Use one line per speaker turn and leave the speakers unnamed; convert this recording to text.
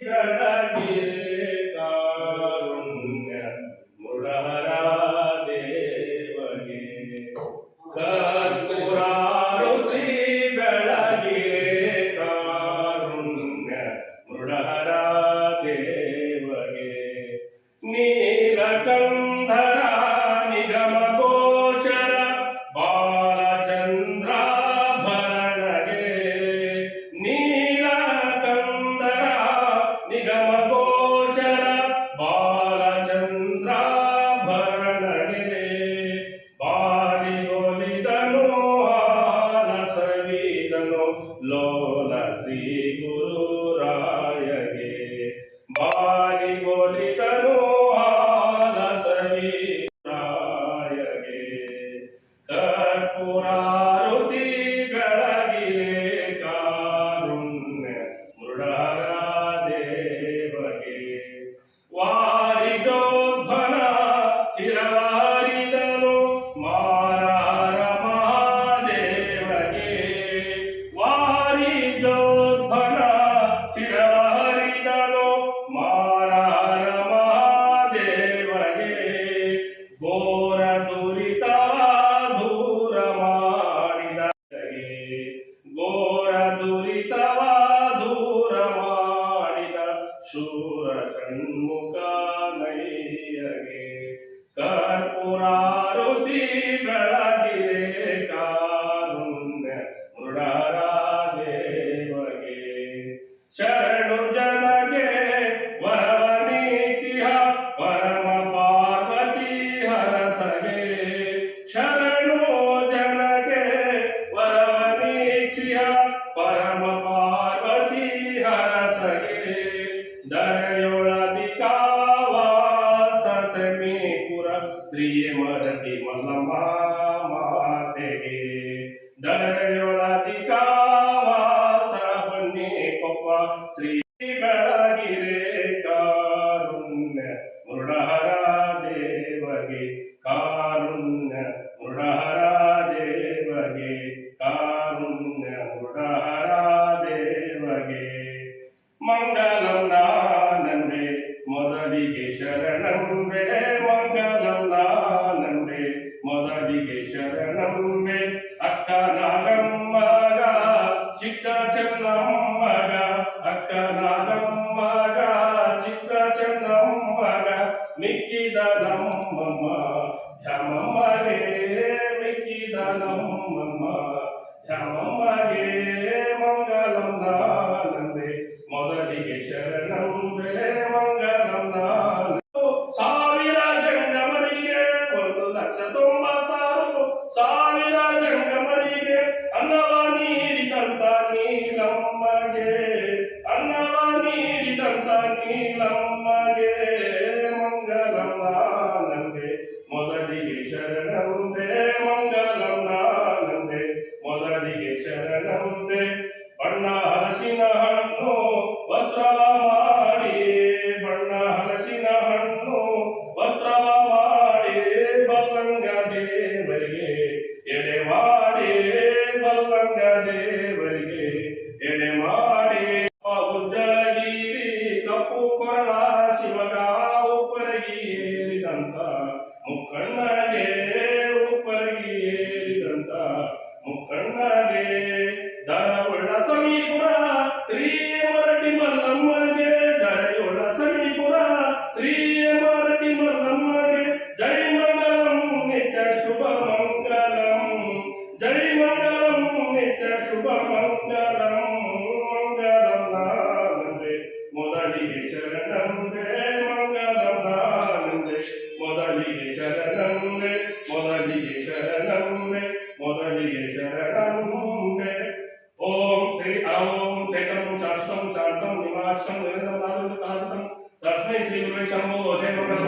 Caralho. Sri Guru शूरसन्मुखा नैयगे कर्पुरारुति ಬೆಳಗಿರೆ ಕಾರುಣ್ಯ ಮೃಡರಾದೇವಗೆ ಶರಣು ಜನಗೆ ವರವನೀತಿಹ ಪರಮ ಪಾರ್ವತಿ ಹರಸಗೆ ಶರಣು ಜನಗೆ ವರವನೀತಿಹ ಪರಮ ಪಾರ್ವತಿ ಹರಸಗೆ धरयोळदिकावा ससमे पुर श्रीमदति मल्लमा நீலம்மையே மங்களமானந்தே முதலில் சரணந்தே Amen. శాస్త్రం శాంతం నివాసం నిరంతరం తస్మై శ్రీ గురు శంభో దేవ